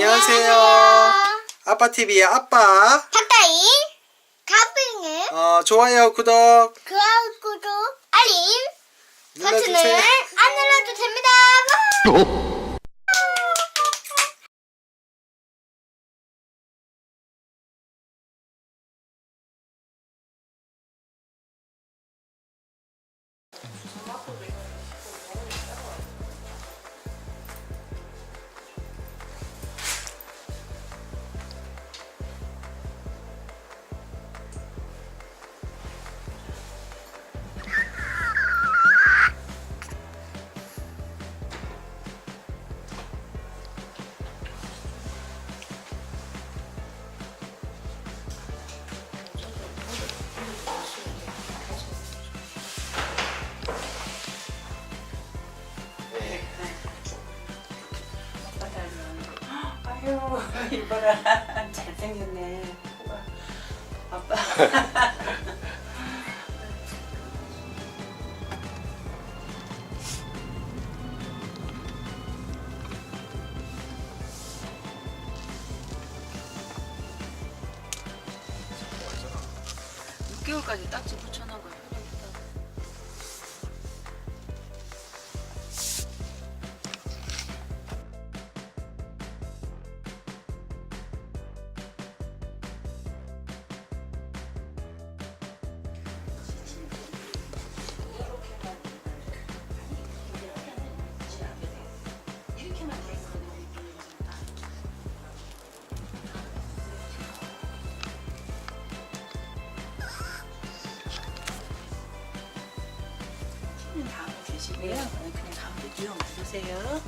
안녕하세요. 아빠 TV의 아빠. 탁다이 가빙의 어, 좋아요, 구독 그아웃 구독 알림 버튼을 눌러주세요. 안 눌러도 됩니다. 아유 이봐라 잘생겼네. 아빠 육개월까지 딱지 붙여 드시고요 그냥 가운데 뒤로 놔두세요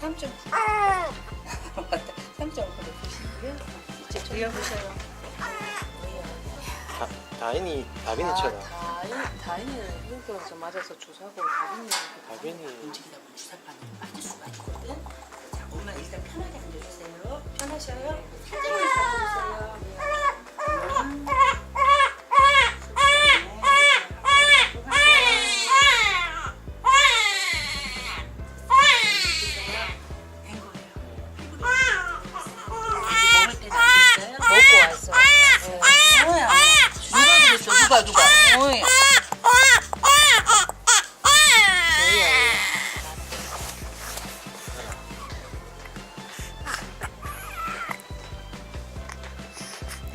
삼점 맞다. 3.9로 보시고요. 이제 돌려보세요. 다, 다인이, 다빈이 쳐다. 다인, 다인이는 흉터에서 맞아서 주사고 다빈이는 다빈이. 움직이다 보면 주사바늘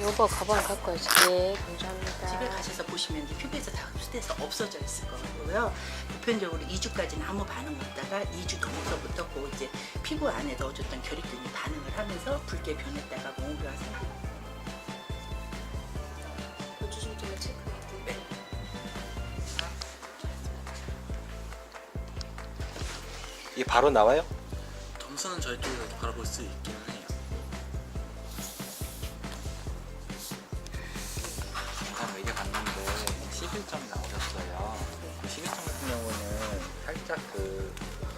여보 가방 갖고 와야지. 예, 감사합니다. 집에 가셔서 보시면 이제 피부에서 다 흡수돼서 없어져 있을 거고요. 보편적으로 2주까지는 아무 반응 없다가 2주 넘어서부터 그 이제 피부 안에 넣어줬던 결핵균이 반응을 하면서 붉게 변했다가 생기고 체크할게요. 네. 이게 바로 나와요? 점수는 저희 쪽에서 바로 볼수 있기는 해요. 11점이 나오셨어요. 그 11점 같은 경우는 살짝 그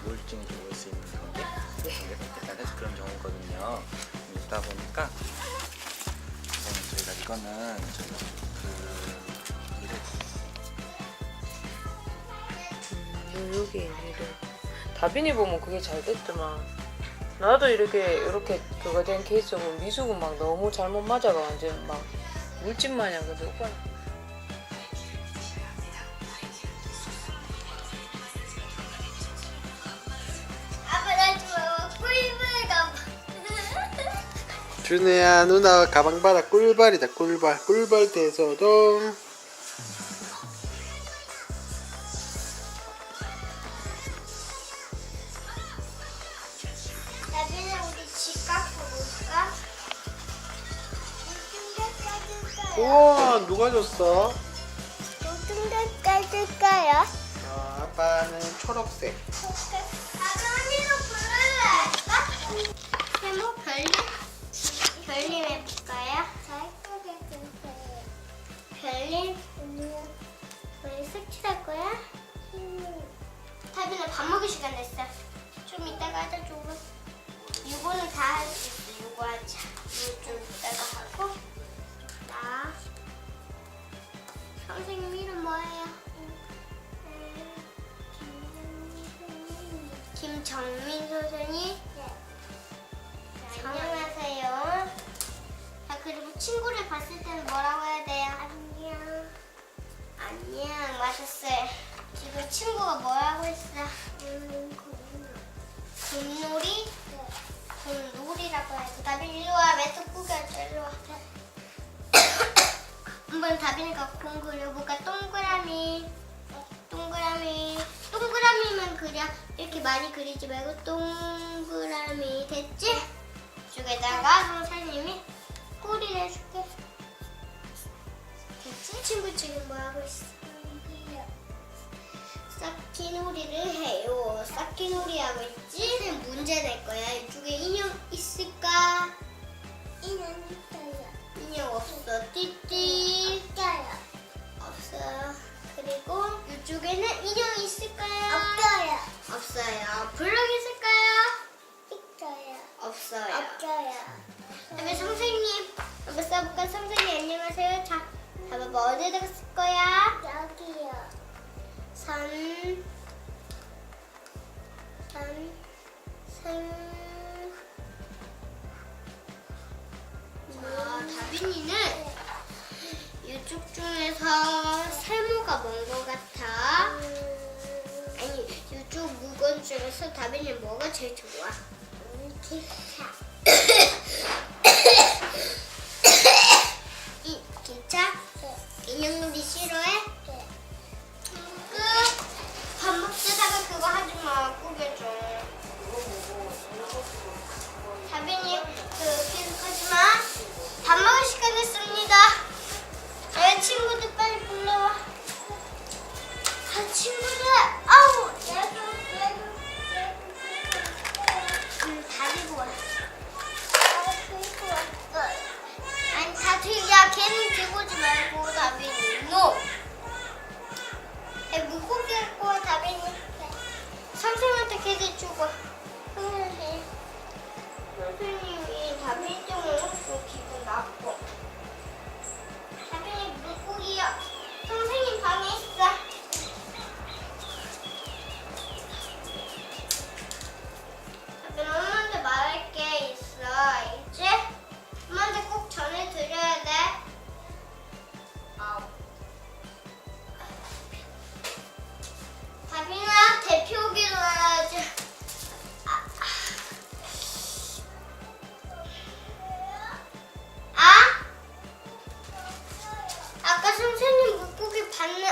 우울증이 좀 올 수 있는 경계? 경계 선택을 해서 그런 경우거든요. 좀 있다 보니까 우선 저희가 이거는 저희가 그 이래 음, 여기 있네요. 다빈이 보면 그게 잘 됐더만. 나도 이렇게 이렇게 그거 된 케이스 보면 미숙은 막 너무 잘못 맞아가 완전 막 물집 마냥 근데 오빠 아 준우야, 누나 가방 봐라. 꿀발이다, 꿀발. 꿀발 대서동. 나중에 우리 집 갖고 올까? 무슨 데 우와, 누가 줬어? 무슨 데 까줄까요? 어, 아빠는 초록색. 아버님도 불러요. 제목 별님? 별님 해볼까요? 잘. 별님? 우리 색칠할 거야? 타빈아 밥 먹을 시간 됐어. 좀 이따가 하자 좀. 이거는 다 할 수 있어. 봤을 때는 뭐라고 해야 돼요? 안녕. 안녕, 맞았어요. 지금 친구가 뭐라고 했어? 곰놀이? 곰놀이라고 해야지. 다빈 일로 와. 매트 꾸겨줘. 일로 와. 한번 다빈이가 곰 그려볼까? 동그라미. 동그라미. 동그라미만 그려. 이렇게 많이 그리지 말고 동그라미. 됐지? 이쪽에다가 선생님이 쌓기놀이를 해요. 쌓기놀이 하고 있지? 문제 낼 거야. 이쪽에 인형 있을까? 인형 있어요. 인형 없어. 띠띠. 없어요. 없어요. 그리고 이쪽에는 인형 있을까요? 없어요. 없어요. 블록 있을까요? 있어요. 없어요. 없어요. 그다음에 선생님 한번 써볼까? 선생님 안녕하세요. 자, 봐봐 어디다가 쓸 거야? 선, 선, 선. 자, 다빈이는 이쪽 중에서 세모가 뭔 것 같아? 아니, 이쪽 물건 중에서 다빈이 뭐가 제일 좋아? 기차. 이 기차? 인형놀이 싫어해? 선생님 물고기 받는